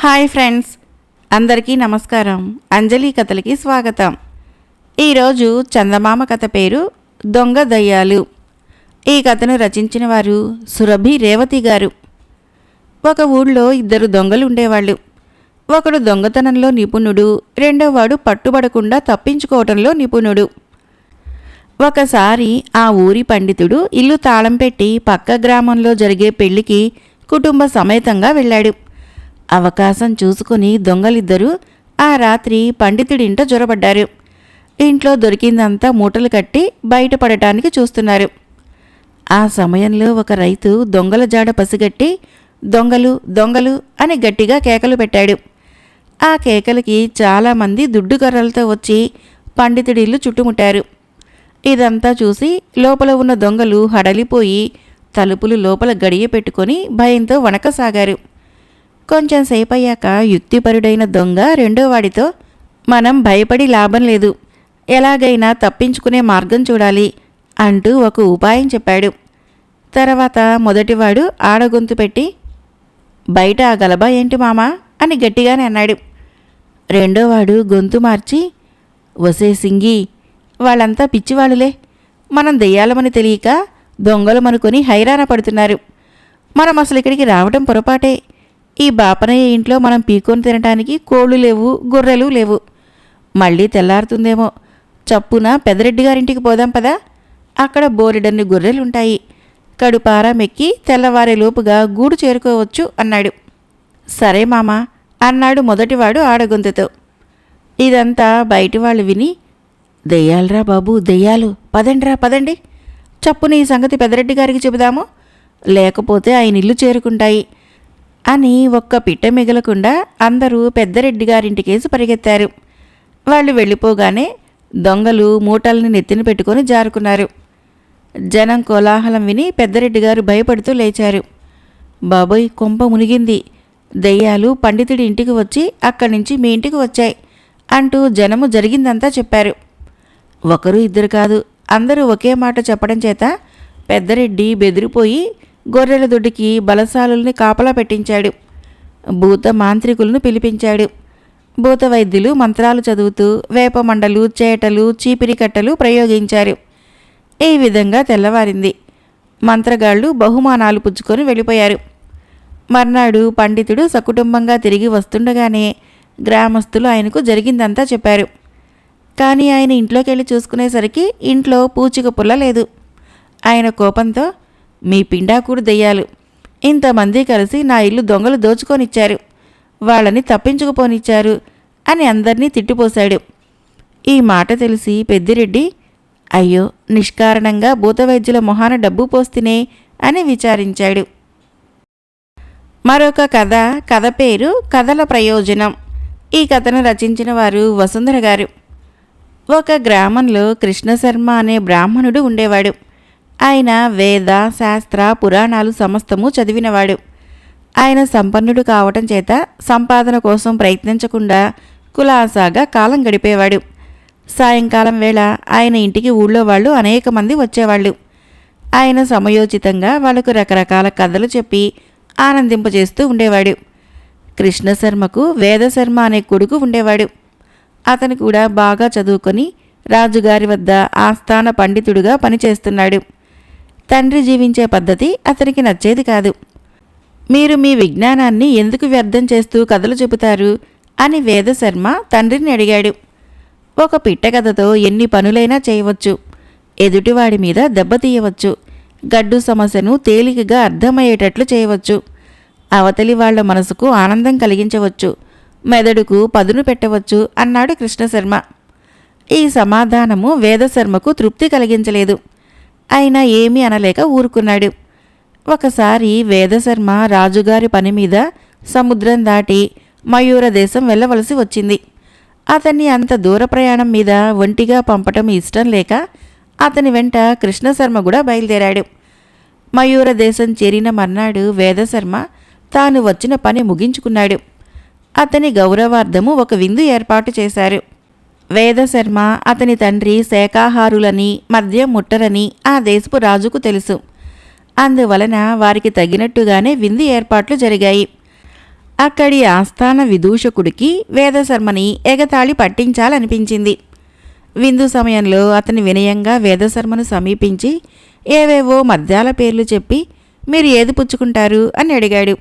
Hi friends అందరికీ నమస్కారం. అంజలి కథలకి స్వాగతం. ఈరోజు చందమామ కథ పేరు దొంగ దయ్యాలు. ఈ కథను రచించిన వారు సురభి రేవతి గారు. ఒక ఊళ్ళో ఇద్దరు దొంగలు ఉండేవాళ్ళు. ఒకడు దొంగతనంలో నిపుణుడు రెండోవాడు పట్టుబడకుండా తప్పించుకోవటంలో నిపుణుడు. ఒకసారి ఆ ఊరి పండితుడు ఇల్లు తాళం పెట్టి పక్క గ్రామంలో జరిగే పెళ్ళికి కుటుంబ సమేతంగా వెళ్ళాడు. అవకాశం చూసుకుని దొంగలిద్దరూ ఆ రాత్రి పండితుడింట జొరబడ్డారు. ఇంట్లో దొరికిందంతా మూటలు కట్టి బయటపడటానికి చూస్తున్నారు. ఆ సమయంలో ఒక రైతు దొంగల జాడ పసిగట్టి దొంగలు దొంగలు అని గట్టిగా కేకలు పెట్టాడు. ఆ కేకలకి చాలామంది దుడ్డుకర్రలతో వచ్చి పండితుడి ఇల్లు చుట్టుముట్టారు. ఇదంతా చూసి లోపల ఉన్న దొంగలు హడలిపోయి తలుపులు లోపల గడియ పెట్టుకొని భయంతో వణకసాగారు. కొంచెం సేపయ్యాక యుక్తిపరుడైన దొంగ రెండో వాడితో మనం భయపడి లాభం లేదు. ఎలాగైనా తప్పించుకునే మార్గం చూడాలి అంటూ ఒక ఉపాయం చెప్పాడు. తర్వాత మొదటివాడు ఆడగొంతు పెట్టి బయట ఆ గలబా ఏంటి మామా? అని గట్టిగానే అన్నాడు. రెండోవాడు గొంతు మార్చి వసే సింగి వాళ్ళంతా పిచ్చివాళ్ళులే. మనం దెయ్యాలమని తెలియక దొంగలమనుకొని హైరాణ పడుతున్నారు. మనం అసలు ఇక్కడికి రావటం పొరపాటే. ఈ బాపనయ్య ఇంట్లో మనం పీకొని తినటానికి కోళ్ళు లేవు గొర్రెలు లేవు. మళ్ళీ తెల్లారుతుందేమో. చప్పున పెదరెడ్డి గారింటికి పోదాం పదా. అక్కడ బోలెడన్ని గొర్రెలుంటాయి. కడుపారా మెక్కి తెల్లవారేలోపుగా గూడు చేరుకోవచ్చు అన్నాడు. సరే మామా అన్నాడు మొదటివాడు ఆడగొంతుతో. ఇదంతా బయటి వాళ్ళు విని దెయ్యాలరా బాబు దెయ్యాలు పదండిరా పదండి. చప్పున ఈ సంగతి పెదరెడ్డి గారికి చెబుదాము. లేకపోతే ఆయన ఇల్లు చేరుకుంటాయి. అని ఒక్క పిట్ట మిగలకుండా అందరూ పెద్దరెడ్డి గారింటికేసి పరిగెత్తారు. వాళ్ళు వెళ్ళిపోగానే దొంగలు మూటల్ని నెత్తిన పెట్టుకొని జారుకున్నారు. జనం కోలాహలం విని పెద్దరెడ్డి గారు భయపడుతూ లేచారు. బాబోయ్ కొంప మునిగింది. దెయ్యాలు పండితుడి ఇంటికి వచ్చి అక్కడి నుంచి మీ ఇంటికి వచ్చాయి అంటూ జనము జరిగిందంతా చెప్పారు. ఒకరు ఇద్దరు కాదు అందరూ ఒకే మాట చెప్పడం చేత పెద్దరెడ్డి బెదిరిపోయి గొర్రెల దొడ్డికి బలసాలుల్ని కాపలా పెట్టించాడు. భూత మాంత్రికులను పిలిపించాడు. భూత వైద్యులు మంత్రాలు చదువుతూ వేపమండలు చేటలు చీపిరి కట్టలు ప్రయోగించారు. ఈ విధంగా తెల్లవారింది. మంత్రగాళ్ళు బహుమానాలు పుచ్చుకొని వెళ్ళిపోయారు. మర్నాడు పండితుడు సకుటుంబంగా తిరిగి వస్తుండగానే గ్రామస్తులు ఆయనకు జరిగిందంతా చెప్పారు. కానీ ఆయన ఇంట్లోకి వెళ్ళి చూసుకునేసరికి ఇంట్లో పూచిక పుల్ల లేదు. ఆయన కోపంతో మీ పిండాకుడు దెయ్యాలు. ఇంతమంది కలిసి నా ఇల్లు దొంగలు దోచుకొనిచ్చారు. వాళ్ళని తప్పించుకుపోనిచ్చారు అని అందరినీ తిట్టిపోశాడు. ఈ మాట తెలిసి పెద్దిరెడ్డి అయ్యో నిష్కారణంగా భూతవైద్యుల మొహాన డబ్బు పోస్తేనే అని విచారించాడు. మరొక కథ కథ పేరు కథల ప్రయోజనం. ఈ కథను రచించిన వారు వసుంధర గారు. ఒక గ్రామంలో కృష్ణశర్మ అనే బ్రాహ్మణుడు ఉండేవాడు. ఆయన వేద శాస్త్ర పురాణాలు సమస్తము చదివినవాడు. ఆయన సంపన్నుడు కావటం చేత సంపాదన కోసం ప్రయత్నించకుండా కులాసాగా కాలం గడిపేవాడు. సాయంకాలం వేళ ఆయన ఇంటికి ఊళ్ళో వాళ్ళు అనేక మంది వచ్చేవాళ్ళు. ఆయన సమయోచితంగా వాళ్ళకు రకరకాల కథలు చెప్పి ఆనందింపజేస్తూ ఉండేవాడు. కృష్ణశర్మకు వేదశర్మ అనే కొడుకు ఉండేవాడు. అతను కూడా బాగా చదువుకొని రాజుగారి వద్ద ఆస్థాన పండితుడుగా పనిచేస్తున్నాడు. తండ్రి జీవించే పద్ధతి అతనికి నచ్చేది కాదు. మీరు మీ విజ్ఞానాన్ని ఎందుకు వ్యర్థం చేస్తూ కథలు చెబుతారు? అని వేదశర్మ తండ్రిని అడిగాడు. ఒక పిట్ట కథతో ఎన్ని పనులైనా చేయవచ్చు. ఎదుటివాడి మీద దెబ్బతీయవచ్చు గడ్డు సమస్యను తేలికగా అర్థమయ్యేటట్లు చేయవచ్చు. అవతలి వాళ్ళ మనసుకు ఆనందం కలిగించవచ్చు. మెదడుకు పదును పెట్టవచ్చు అన్నాడు కృష్ణశర్మ. ఈ సమాధానము వేదశర్మకు తృప్తి కలిగించలేదు. అయినా ఏమీ అనలేక ఊరుకున్నాడు. ఒకసారి వేదశర్మ రాజుగారి పని మీద సముద్రం దాటి మయూర దేశం వెళ్ళవలసి వచ్చింది. అతన్ని అంత దూర ప్రయాణం మీద ఒంటిగా పంపటం ఇష్టం లేక అతని వెంట కృష్ణశర్మ కూడా బయలుదేరాడు. మయూర దేశం చేరిన మర్నాడు వేదశర్మ తాను వచ్చిన పని ముగించుకున్నాడు. అతని గౌరవార్థము ఒక విందు ఏర్పాటు చేశారు. వేదశర్మ అతని తండ్రి శాకాహారులని మద్యం ముట్టరని ఆ దేశపు రాజుకు తెలుసు. అందువలన వారికి తగినట్టుగానే విందు ఏర్పాట్లు జరిగాయి. అక్కడి ఆస్థాన విదూషకుడికి వేదశర్మని ఎగతాళి పట్టించాలనిపించింది. విందు సమయంలో అతని వినయంగా వేదశర్మను సమీపించి ఏవేవో మద్యాల పేర్లు చెప్పి మీరు ఏది పుచ్చుకుంటారు? అని అడిగాడు.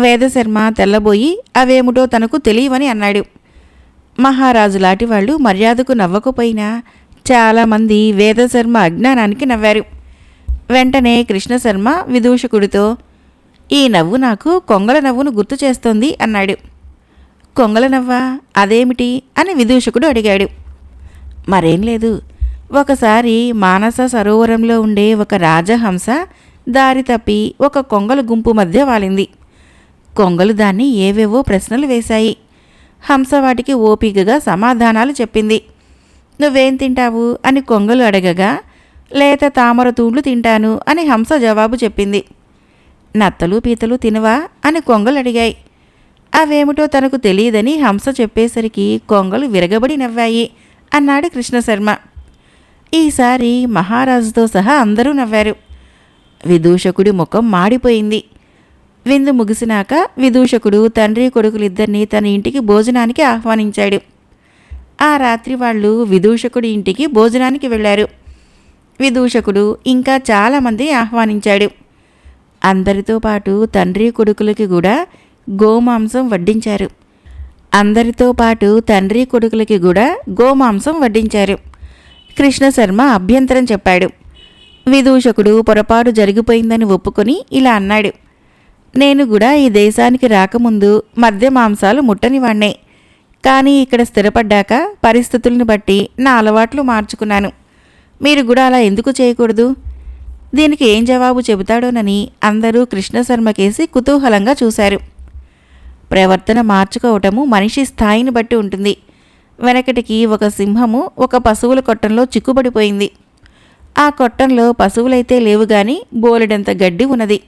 వేదశర్మ తెల్లబోయి అవేమిటో తనకు తెలియవని అన్నాడు. మహారాజు లాంటి వాళ్ళు మర్యాదకు నవ్వకపోయినా చాలామంది వేదశర్మ అజ్ఞానానికి నవ్వారు. వెంటనే కృష్ణశర్మ విదూషకుడితో ఈ నవ్వు నాకు కొంగల నవ్వును గుర్తు చేస్తోంది అన్నాడు. కొంగల నవ్వా? అదేమిటి? అని విదూషకుడు అడిగాడు. మరేం లేదు. ఒకసారి మానస సరోవరంలో ఉండే ఒక రాజహంస దారి తప్పి ఒక కొంగల గుంపు మధ్య వాలింది. కొంగలు దాన్ని ఏవేవో ప్రశ్నలు వేశాయి. హంస వాటికి ఓపికగా సమాధానాలు చెప్పింది. నువ్వేం తింటావు? అని కొంగలు అడగగా లేత తామర తూండ్లు తింటాను అని హంస జవాబు చెప్పింది. నత్తలు పీతలు తినవా? అని కొంగలు అడిగాయి. అవేమిటో తనకు తెలియదని హంస చెప్పేసరికి కొంగలు విరగబడి నవ్వాయి అన్నాడు కృష్ణశర్మ. ఈసారి మహారాజుతో సహా అందరూ నవ్వారు. విదూషకుడి ముఖం మాడిపోయింది. విందు ముగిసినాక విదూషకుడు తండ్రి కొడుకులిద్దరినీ తన ఇంటికి భోజనానికి ఆహ్వానించాడు. ఆ రాత్రి వాళ్ళు విదూషకుడి ఇంటికి భోజనానికి వెళ్ళారు. విదూషకుడు ఇంకా చాలామంది ఆహ్వానించాడు. అందరితో పాటు తండ్రి కొడుకులకి కూడా గోమాంసం వడ్డించారు. అందరితో పాటు తండ్రి కొడుకులకి కూడా గోమాంసం వడ్డించారు. కృష్ణశర్మ అభ్యంతరం చెప్పాడు. విదూషకుడు పొరపాటు జరిగిపోయిందని ఒప్పుకొని ఇలా అన్నాడు. నేను కూడా ఈ దేశానికి రాకముందు మద్య మాంసాలు ముట్టనివాణ్ణే. కానీ ఇక్కడ స్థిరపడ్డాక పరిస్థితులను బట్టి నా అలవాట్లు మార్చుకున్నాను. మీరు కూడా అలా ఎందుకు చేయకూడదు? దీనికి ఏం జవాబు చెబుతాడోనని అందరూ కృష్ణశర్మకేసి కుతూహలంగా చూశారు. ప్రవర్తన మార్చుకోవటము మనిషి స్థాయిని బట్టి ఉంటుంది. వెనకటికి ఒక సింహము ఒక పశువుల కొట్టంలో చిక్కుబడిపోయింది. ఆ కొట్టంలో పశువులైతే లేవు గాని బోలెడంత గడ్డి ఉన్నది.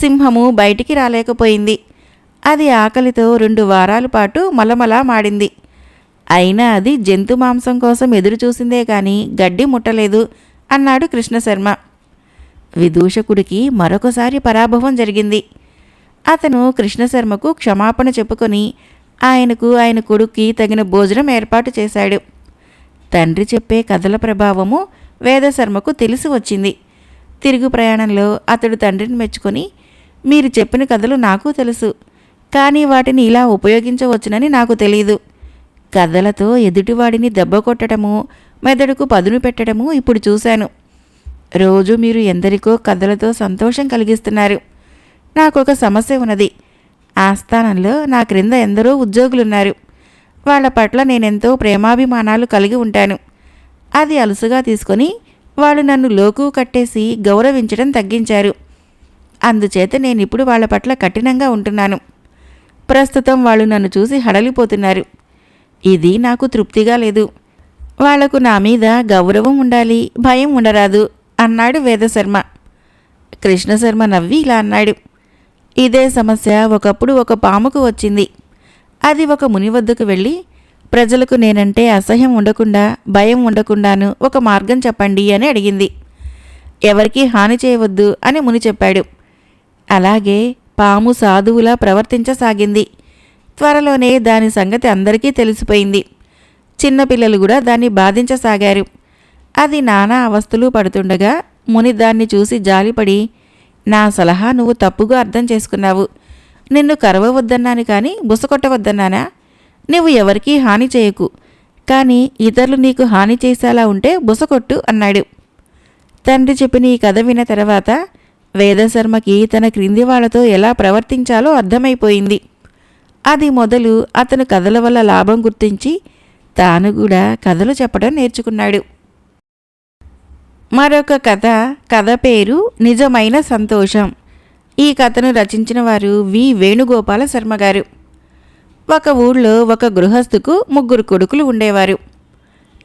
సింహము బయటికి రాలేకపోయింది. అది ఆకలితో రెండు వారాల పాటు మలమలా మాడింది. అయినా అది జంతు మాంసం కోసం ఎదురు చూసిందే కానీ గడ్డి ముట్టలేదు అన్నాడు కృష్ణశర్మ. విదూషకుడికి మరొకసారి పరాభవం జరిగింది. అతను కృష్ణశర్మకు క్షమాపణ చెప్పుకొని ఆయనకు ఆయన కొడుక్కి తగిన భోజనం ఏర్పాటు చేశాడు. తండ్రి చెప్పే కథల ప్రభావము వేదశర్మకు తెలిసి వచ్చింది. తిరుగు ప్రయాణంలో అతడు తండ్రిని మెచ్చుకొని మీరు చెప్పిన కథలు నాకు తెలుసు. కానీ వాటిని ఇలా ఉపయోగించవచ్చునని నాకు తెలియదు కథలతో ఎదుటివాడిని దెబ్బ కొట్టడము మెదడుకు పదును పెట్టడము ఇప్పుడు చూశాను. రోజు మీరు ఎందరికో కథలతో సంతోషం కలిగిస్తున్నారు. నాకు ఒక సమస్య ఉన్నది. ఆస్థానంలో నా క్రింద ఎందరో ఉద్యోగులున్నారు. వాళ్ళ పట్ల నేనెంతో ప్రేమాభిమానాలు కలిగి ఉంటాను. అది అలుసుగా తీసుకొని వాళ్ళు నన్ను లోకు కట్టేసి గౌరవించడం తగ్గించారు. అందుచేత నేను ఇప్పుడు వాళ్ళ పట్ల కఠినంగా ఉంటున్నాను. ప్రస్తుతం వాళ్ళు నన్ను చూసి హడలిపోతున్నారు. ఇది నాకు తృప్తిగా లేదు. వాళ్ళకు నా మీద గౌరవం ఉండాలి భయం ఉండరాదు అన్నాడు వేదశర్మ. కృష్ణశర్మ నవ్వి ఇలా అన్నాడు. ఇదే సమస్య ఒకప్పుడు ఒక పాముకు వచ్చింది. అది ఒక ముని వద్దకు వెళ్ళి ప్రజలకు నేనంటే అసహ్యం ఉండకుండా భయం ఉండకుండాను ఒక మార్గం చెప్పండి అని అడిగింది. ఎవరికీ హాని చేయవద్దు అని ముని చెప్పాడు. అలాగే పాము సాధువులా ప్రవర్తించసాగింది. త్వరలోనే దాని సంగతి అందరికీ తెలిసిపోయింది. చిన్నపిల్లలు కూడా దాన్ని బాధించసాగారు. అది నానా అవస్థలు పడుతుండగా ముని దాన్ని చూసి జాలిపడి నా సలహా నువ్వు తప్పుగా అర్థం చేసుకున్నావు. నిన్ను కరవవద్దన్నాను కానీ బుసకొట్టవద్దన్నానా? నువ్వు ఎవరికీ హాని చేయకు. కానీ ఇతరులు నీకు హాని చేసేలా ఉంటే బుసకొట్టు అన్నాడు. తండ్రి చెప్పిన ఈ కథ విన్న తర్వాత వేదశర్మకి తన క్రింది వాళ్ళతో ఎలా ప్రవర్తించాలో అర్థమైపోయింది. అది మొదలు అతను కథల వల్ల లాభం గుర్తించి తాను కూడా కథలు చెప్పడం నేర్చుకున్నాడు. మరొక కథ కథ పేరు నిజమైన సంతోషం. ఈ కథను రచించిన వారు వి. వేణుగోపాల శర్మ గారు. ఒక ఊళ్ళో ఒక గృహస్థుకు ముగ్గురు కొడుకులు ఉండేవారు.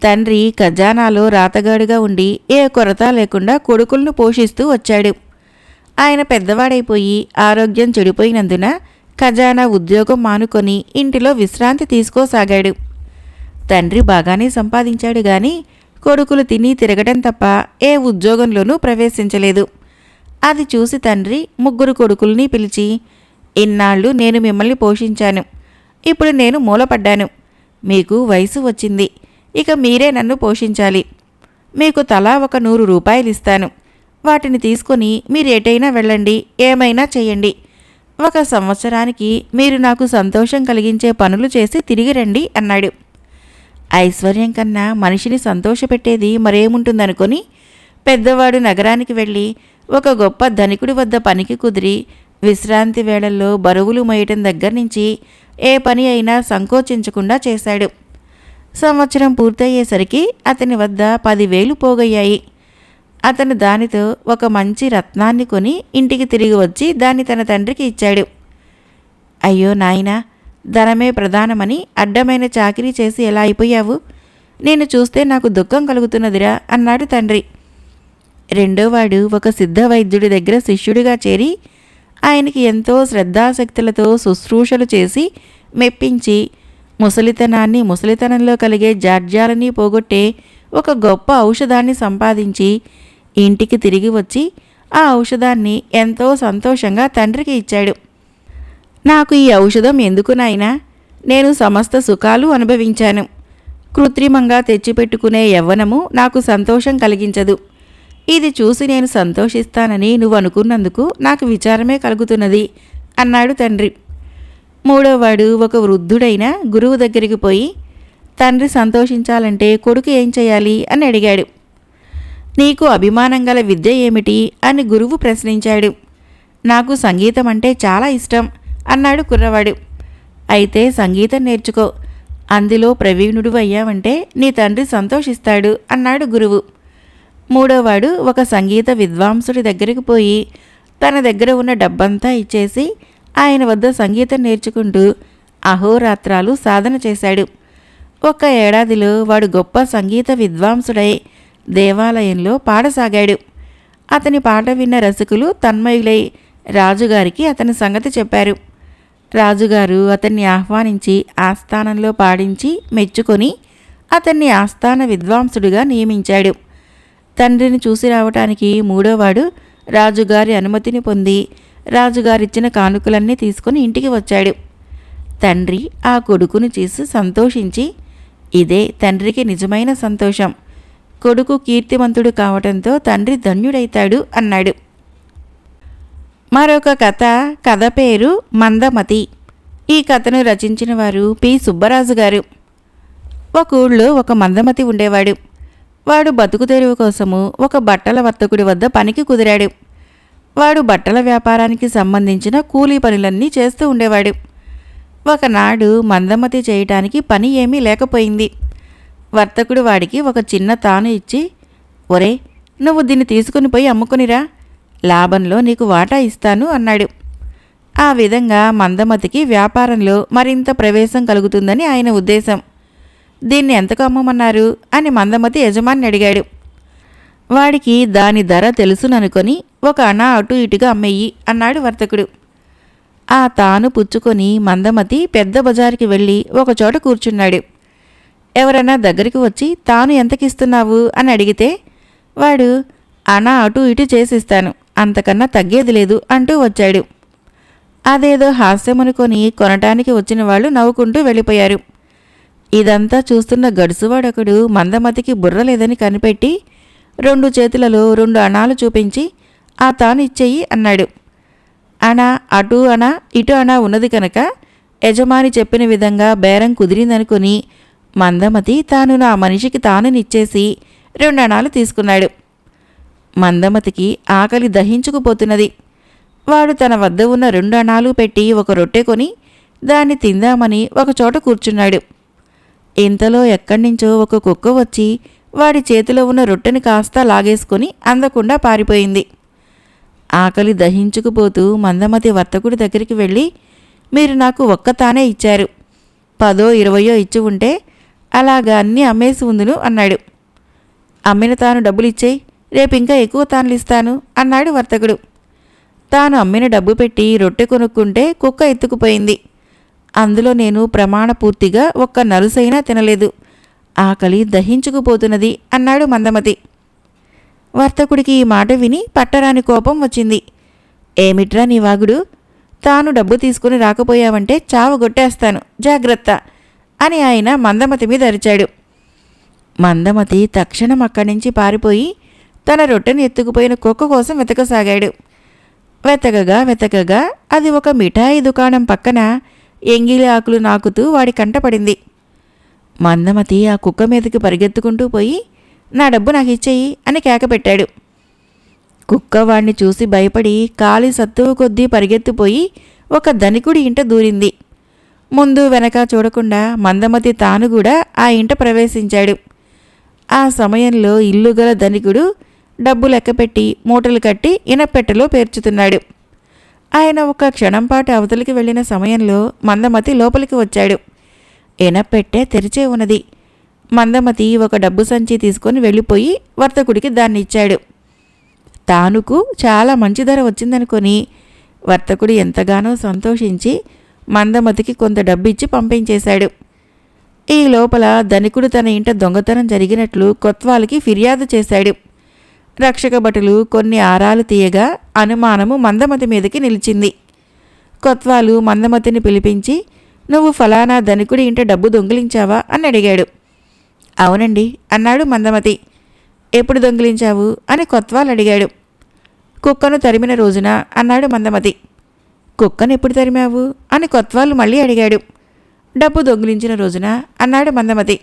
తండ్రి ఖజానాలో రాతగాడుగా ఉండి ఏ కొరత లేకుండా కొడుకులను పోషిస్తూ వచ్చాడు. ఆయన పెద్దవాడైపోయి ఆరోగ్యం చెడిపోయినందున ఖజానా ఉద్యోగం మానుకొని ఇంటిలో విశ్రాంతి తీసుకోసాగాడు. తండ్రి బాగానే సంపాదించాడు గాని కొడుకులు తిని తిరగడం తప్ప ఏ ఉద్యోగంలోనూ ప్రవేశించలేదు. అది చూసి తండ్రి ముగ్గురు కొడుకుల్ని పిలిచి ఇన్నాళ్ళు నేను మిమ్మల్ని పోషించాను. ఇప్పుడు నేను మూలపడ్డాను. మీకు వయసు వచ్చింది. ఇక మీరే నన్ను పోషించాలి. మీకు తలా ఒక నూరు రూపాయలు ఇస్తాను వాటిని తీసుకొని మీరు ఎటైనా వెళ్ళండి ఏమైనా చేయండి. ఒక సంవత్సరానికి మీరు నాకు సంతోషం కలిగించే పనులు చేసి తిరిగి రండి అన్నాడు. ఐశ్వర్యం కన్నా మనిషిని సంతోషపెట్టేది మరేముంటుందనుకొని పెద్దవాడు నగరానికి వెళ్ళి ఒక గొప్ప ధనికుడి వద్ద పనికి కుదిరి విశ్రాంతి వేళల్లో బరువులు మోయటం దగ్గర నుంచి ఏ పని అయినా సంకోచించకుండా చేశాడు. సంవత్సరం పూర్తయ్యేసరికి అతని వద్ద పదివేలు పోగయ్యాయి. అతను దానితో ఒక మంచి రత్నాన్ని కొని ఇంటికి తిరిగి వచ్చి దాన్ని తన తండ్రికి ఇచ్చాడు. అయ్యో నాయనా ధనమే ప్రధానమని అడ్డమైన చాకిరీ చేసి ఎలా అయిపోయావు? నేను చూస్తే నాకు దుఃఖం కలుగుతున్నదిరా అన్నాడు తండ్రి. రెండోవాడు ఒక సిద్ధ వైద్యుడి దగ్గర శిష్యుడిగా చేరి ఆయనకి ఎంతో శ్రద్ధాశక్తులతో శుశ్రూషలు చేసి మెప్పించి ముసలితనాన్ని ముసలితనంలో కలిగే జాడ్యాలని పోగొట్టే ఒక గొప్ప ఔషధాన్ని సంపాదించి ఇంటికి తిరిగి వచ్చి ఆ ఔషధాన్ని ఎంతో సంతోషంగా తండ్రికి ఇచ్చాడు. నాకు ఈ ఔషధం ఎందుకు నాయనా? నేను సమస్త సుఖాలు అనుభవించాను. కృత్రిమంగా తెచ్చిపెట్టుకునే యవ్వనము నాకు సంతోషం కలిగించదు. ఇది చూసి నేను సంతోషిస్తానని నువ్వు అనుకున్నందుకు నాకు విచారమే కలుగుతున్నది అన్నాడు తండ్రి. మూడోవాడు ఒక వృద్ధుడైన గురువు దగ్గరికి పోయి తండ్రి సంతోషించాలంటే కొడుకు ఏం చేయాలి? అని అడిగాడు. నీకు అభిమానం గల విద్య ఏమిటి? అని గురువు ప్రశ్నించాడు. నాకు సంగీతం అంటే చాలా ఇష్టం అన్నాడు కుర్రవాడు. అయితే సంగీతం నేర్చుకో. అందులో ప్రవీణుడు అయ్యావంటే నీ తండ్రి సంతోషిస్తాడు అన్నాడు గురువు. మూడోవాడు ఒక సంగీత విద్వాంసుడి దగ్గరికి పోయి తన దగ్గర ఉన్న డబ్బంతా ఇచ్చేసి ఆయన వద్ద సంగీతం నేర్చుకుంటూ అహోరాత్రాలు సాధన చేశాడు. ఒక్క ఏడాదిలో వాడు గొప్ప సంగీత విద్వాంసుడై దేవాలయంలో పాడసాగాడు. అతని పాట విన్న రసికులు తన్మయులై రాజుగారికి అతని సంగతి చెప్పారు. రాజుగారు అతన్ని ఆహ్వానించి ఆస్థానంలో పాడించి మెచ్చుకొని అతన్ని ఆస్థాన విద్వాంసుడిగా నియమించాడు. తండ్రిని చూసి రావటానికి మూడోవాడు రాజుగారి అనుమతిని పొంది రాజుగారిచ్చిన కానుకలన్నీ తీసుకుని ఇంటికి వచ్చాడు. తండ్రి ఆ కొడుకును చూసి సంతోషించి ఇదే తండ్రికి నిజమైన సంతోషం. కొడుకు కీర్తివంతుడు కావడంతో తండ్రి ధన్యుడైతాడు అన్నాడు. మరొక కథ కథ పేరు మందమతి. ఈ కథను రచించిన వారు పి. సుబ్బరాజు గారు. ఒక ఊళ్ళో ఒక మందమతి ఉండేవాడు. వాడు బతుకు తెరువు కోసము ఒక బట్టల వర్తకుడి వద్ద పనికి కుదిరాడు. వాడు బట్టల వ్యాపారానికి సంబంధించిన కూలీ పనులన్నీ చేస్తూ ఉండేవాడు. ఒకనాడు మందమతి చేయటానికి పని ఏమీ లేకపోయింది. వర్తకుడు వాడికి ఒక చిన్న తాను ఇచ్చి ఒరే నువ్వు దీన్ని తీసుకుని పోయి అమ్ముకునిరా. లాభంలో నీకు వాటా ఇస్తాను అన్నాడు. ఆ విధంగా మందమతికి వ్యాపారంలో మరింత ప్రవేశం కలుగుతుందని ఆయన ఉద్దేశం. దీన్ని ఎంతకు అమ్మమన్నారు? అని మందమతి యజమాని అడిగాడు. వాడికి దాని ధర తెలుసుననుకొని ఒక అణ అటు ఇటుగా అమ్మేయి అన్నాడు వర్తకుడు. ఆ తాను పుచ్చుకొని మందమతి పెద్ద బజారుకి వెళ్ళి ఒకచోట కూర్చున్నాడు. ఎవరైనా దగ్గరికి వచ్చి తాను ఎంతకిస్తున్నావు? అని అడిగితే వాడు అనా అటు ఇటు చేసిస్తాను. అంతకన్నా తగ్గేది లేదు అంటూ వచ్చాడు. అదేదో హాస్యమనుకొని కొనటానికి వచ్చిన వాళ్ళు నవ్వుకుంటూ వెళ్ళిపోయారు. ఇదంతా చూస్తున్న గడుసువాడొకడు మందమతికి బుర్ర లేదని కనిపెట్టి రెండు చేతులలో రెండు అణాలు చూపించి ఆ తాను ఇచ్చేయి అన్నాడు. అణ అటు అణ ఇటు అణ ఉన్నది కనుక యజమాని చెప్పిన విధంగా బేరం కుదిరిందనుకుని మందమతి తాను నా మనిషికి తానునిచ్చేసి రెండు అణాలు తీసుకున్నాడు. మందమతికి ఆకలి దహించుకుపోతున్నది. వాడు తన వద్ద ఉన్న రెండు అణాలు పెట్టి ఒక రొట్టె కొని దాన్ని తిందామని ఒకచోట కూర్చున్నాడు. ఇంతలో ఎక్కడి నుంచో ఒక కుక్క వచ్చి వాడి చేతిలో ఉన్న రొట్టెని కాస్త లాగేసుకొని అందకుండా పారిపోయింది. ఆకలి దహించుకుపోతూ మందమతి వర్తకుడి దగ్గరికి వెళ్ళి మీరు నాకు ఒక్కతానే ఇచ్చారు. పదో ఇరవయో ఇచ్చి ఉంటే అలాగా అన్నీ అమ్మేసి ఉందును అన్నాడు. అమ్మిన తాను డబ్బులు ఇచ్చేయి రేపు ఇంకా ఎక్కువ తానులు ఇస్తాను అన్నాడు వర్తకుడు. తాను అమ్మిన డబ్బు పెట్టి రొట్టె కొనుక్కుంటే కుక్క ఎత్తుకుపోయింది. అందులో నేను ప్రమాణపూర్తిగా ఒక్క నలుసైనా తినలేదు. ఆకలి దహించుకుపోతున్నది అన్నాడు మందమతి. వర్తకుడికి ఈ మాట విని పట్టరాని కోపం వచ్చింది. ఏమిట్రా నీ వాగుడు? తాను డబ్బు తీసుకుని రాకపోయావంటే చావు కొట్టేస్తాను జాగ్రత్త. అని ఆయన మందమతి మీద అరిచాడు. మందమతి తక్షణం అక్కడి నుంచి పారిపోయి తన రొట్టెని ఎత్తుకుపోయిన కుక్క కోసం వెతకసాగాడు. వెతకగా వెతకగా అది ఒక మిఠాయి దుకాణం పక్కన ఎంగిలి ఆకులు నాకుతూ వాడి కంటపడింది మందమతి ఆ కుక్క మీదకి పరిగెత్తుకుంటూ పోయి నా డబ్బు నాకు ఇచ్చేయి అని కేకపెట్టాడు కుక్క వాణ్ణి చూసి భయపడి కాలి సత్తువు కొద్దీ పరిగెత్తిపోయి ఒక ధనికుడి ఇంట దూరింది. ముందు వెనక చూడకుండా మందమతి తాను కూడా ఆ ఇంట ప్రవేశించాడు. ఆ సమయంలో ఇల్లు గల ధనికుడు డబ్బు లెక్కపెట్టి మూటలు కట్టి ఇనపెట్టెలో పేర్చుతున్నాడు. ఆయన ఒక క్షణంపాటు అవతలికి వెళ్ళిన సమయంలో మందమతి లోపలికి వచ్చాడు. ఇనపెట్టె తెరిచే ఉన్నది. మందమతి ఒక డబ్బు సంచి తీసుకొని వెళ్ళిపోయి వర్తకుడికి దాన్ని ఇచ్చాడు తానుకు చాలా మంచి ధర వచ్చిందనుకొని వర్తకుడు ఎంతగానో సంతోషించి మందమతికి కొంత డబ్బు ఇచ్చి పంపించేశాడు. ఈ లోపల ధనికుడు తన ఇంట దొంగతనం జరిగినట్లు కొత్వాలకి ఫిర్యాదు చేశాడు. రక్షక భటులు కొన్ని ఆరాలు తీయగా అనుమానము మందమతి మీదకి నిలిచింది. కొత్వాలు మందమతిని పిలిపించి నువ్వు ఫలానా ధనికుడి ఇంట డబ్బు దొంగిలించావా? అని అడిగాడు. అవునండి అన్నాడు మందమతి. ఎప్పుడు దొంగిలించావు? అని కొత్వాలు అడిగాడు కుక్కను తరిమిన రోజున అన్నాడు మందమతి. కుక్కనెప్పుడు తరిమావు? అని కొత్వాలు మళ్ళీ అడిగాడు. డబ్బు దొంగిలించిన రోజున అన్నాడు మందమతి.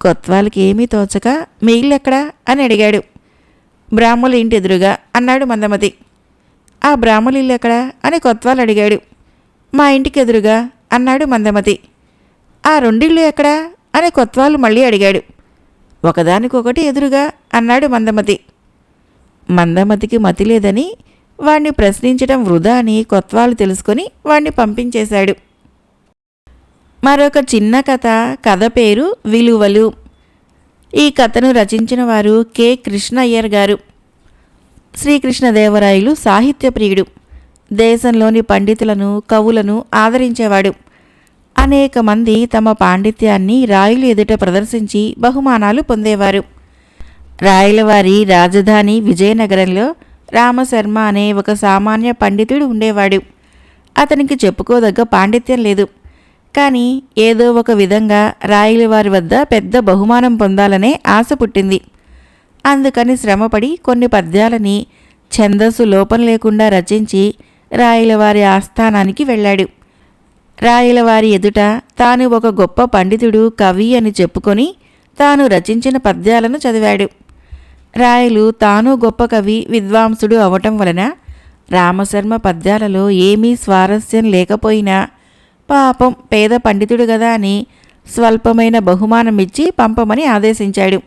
కొత్వాలకి ఏమీ తోచక మిగిలెక్కడా? అని అడిగాడు. బ్రాహ్మలు ఇంటి ఎదురుగా అన్నాడు మందమతి. ఆ బ్రాహ్మలు ఇల్లు ఎక్కడా? అని కొత్వాలు అడిగాడు. మా ఇంటికి ఎదురుగా అన్నాడు మందమతి. ఆ రెండిళ్ళు ఎక్కడా? అని కొత్వాలు మళ్ళీ అడిగాడు. ఒకదానికొకటి ఎదురుగా అన్నాడు మందమతి. మందమతికి మతి లేదని వాణ్ణి ప్రశ్నించడం వృధా అని కొత్వాలు తెలుసుకొని వాణ్ణి పంపించేశాడు. మరొక చిన్న కథ కథ పేరు విలువలు. ఈ కథను రచించిన వారు కె. కృష్ణయ్యర్ గారు. శ్రీకృష్ణదేవరాయలు సాహిత్య ప్రియుడు. దేశంలోని పండితులను కవులను ఆదరించేవాడు. అనేక మంది తమ పాండిత్యాన్ని రాయులు ఎదుట ప్రదర్శించి బహుమానాలు పొందేవారు. రాయలవారి రాజధాని విజయనగరంలో రామశర్మ అనే ఒక సామాన్య పండితుడు ఉండేవాడు. అతనికి చెప్పుకోదగ్గ పాండిత్యం లేదు. కానీ ఏదో ఒక విధంగా రాయలవారి వద్ద పెద్ద బహుమానం పొందాలనే ఆశ పుట్టింది. అందుకని శ్రమపడి కొన్ని పద్యాలని ఛందస్సు లోపం లేకుండా రచించి రాయలవారి ఆస్థానానికి వెళ్ళాడు. రాయలవారి ఎదుట తాను ఒక గొప్ప పండితుడు కవి అని చెప్పుకొని తాను రచించిన పద్యాలను చదివాడు. రాయలు తాను గొప్ప కవి విద్వాంసుడు అవటం వలన రామశర్మ పద్యాలలో ఏమీ స్వారస్యం లేకపోయినా పాపం పేద పండితుడు కదా అని స్వల్పమైన బహుమానం ఇచ్చి పంపమని ఆదేశించాడు.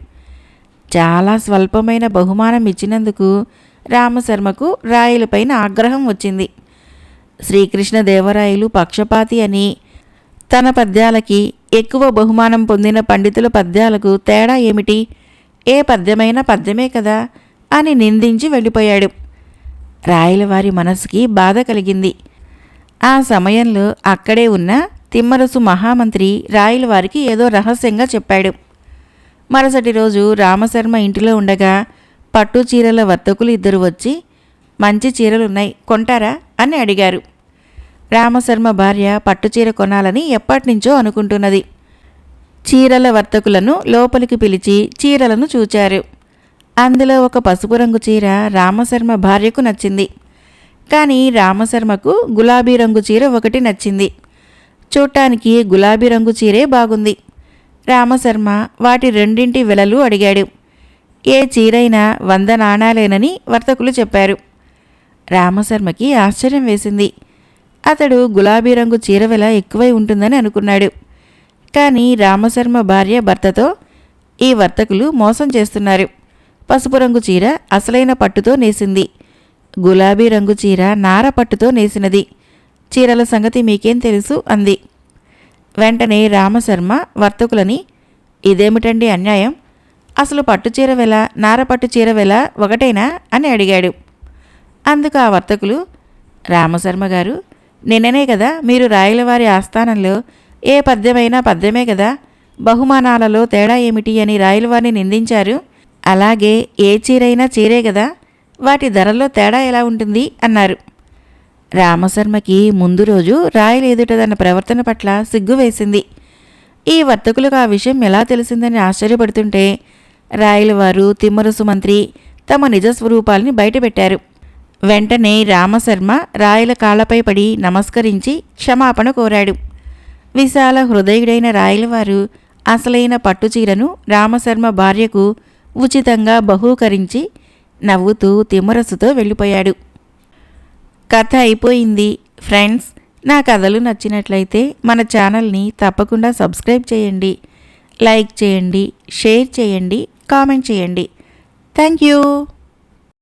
చాలా స్వల్పమైన బహుమానం ఇచ్చినందుకు రామశర్మకు రాయలపైన ఆగ్రహం వచ్చింది. శ్రీకృష్ణదేవరాయలు పక్షపాతి అని తన పద్యాలకి ఎక్కువ బహుమానం పొందిన పండితుల పద్యాలకు తేడా ఏమిటి? ఏ పద్యమైనా పద్యమే కదా అని నిందించి వెళ్ళిపోయాడు. రాయలవారి మనసుకి బాధ కలిగింది. ఆ సమయంలో అక్కడే ఉన్న తిమ్మరసు మహామంత్రి రాయలవారికి ఏదో రహస్యంగా చెప్పాడు. మరుసటి రోజు రామశర్మ ఇంటిలో ఉండగా పట్టు చీరల వర్తకులు ఇద్దరు వచ్చి మంచి చీరలున్నాయి కొంటారా? అని అడిగారు. రామశర్మ భార్య పట్టుచీర కొనాలని ఎప్పటినుంచో అనుకుంటున్నది. చీరల వర్తకులను లోపలికి పిలిచి చీరలను చూచారు. అందులో ఒక పసుపు రంగు చీర రామశర్మ భార్యకు నచ్చింది. కానీ రామశర్మకు గులాబీ రంగు చీర ఒకటి నచ్చింది. చూడటానికి గులాబీ రంగు చీరే బాగుంది. రామశర్మ వాటి రెండింటి వెలలు అడిగాడు. ఏ చీరైనా వంద నాణాలేనని వర్తకులు చెప్పారు. రామశర్మకి ఆశ్చర్యం వేసింది. అతడు గులాబీ రంగు చీర వెల ఎక్కువై ఉంటుందని అనుకున్నాడు. కానీ రామశర్మ భార్య భర్తతో ఈ వర్తకులు మోసం చేస్తున్నారు. పసుపు రంగు చీర అసలైన పట్టుతో నేసింది. గులాబీ రంగు చీర నార పట్టుతో నేసినది. చీరల సంగతి మీకేం తెలుసు? అంది. వెంటనే రామశర్మ వర్తకులని ఇదేమిటండి అన్యాయం? అసలు పట్టు చీర వెల నార పట్టు చీర వెల ఒకటేనా? అని అడిగాడు. అందుకు ఆ వర్తకులు రామశర్మ గారు నిన్ననే కదా మీరు రాయలవారి ఆస్థానంలో ఏ పద్యమైనా పద్యమే కదా బహుమానాలలో తేడా ఏమిటి అని రాయలవారిని నిందించారు. అలాగే ఏ చీరైనా చీరే కదా వాటి ధరల్లో తేడా ఎలా ఉంటుంది? అన్నారు. రామశర్మకి ముందు రోజు రాయలు ఎదుట తన ప్రవర్తన పట్ల సిగ్గు వేసింది. ఈ వర్తకులకు ఆ విషయం ఎలా తెలిసిందని ఆశ్చర్యపడుతుంటే రాయలవారు తిమ్మరసు మంత్రి తమ నిజ స్వరూపాల్ని బయటపెట్టారు. వెంటనే రామశర్మ రాయల కాళ్ళపై పడి నమస్కరించి క్షమాపణ కోరాడు. విశాల హృదయుడైన రాయలవారు అసలైన పట్టుచీరను రామశర్మ భార్యకు ఉచితంగా బహూకరించి నవ్వుతూ తిమ్మరసుతో వెళ్ళిపోయాడు. కథ అయిపోయింది. ఫ్రెండ్స్ నా కథలు నచ్చినట్లయితే మన ఛానల్ని తప్పకుండా సబ్స్క్రైబ్ చేయండి. లైక్ చేయండి షేర్ చేయండి కామెంట్ చేయండి. Thank you.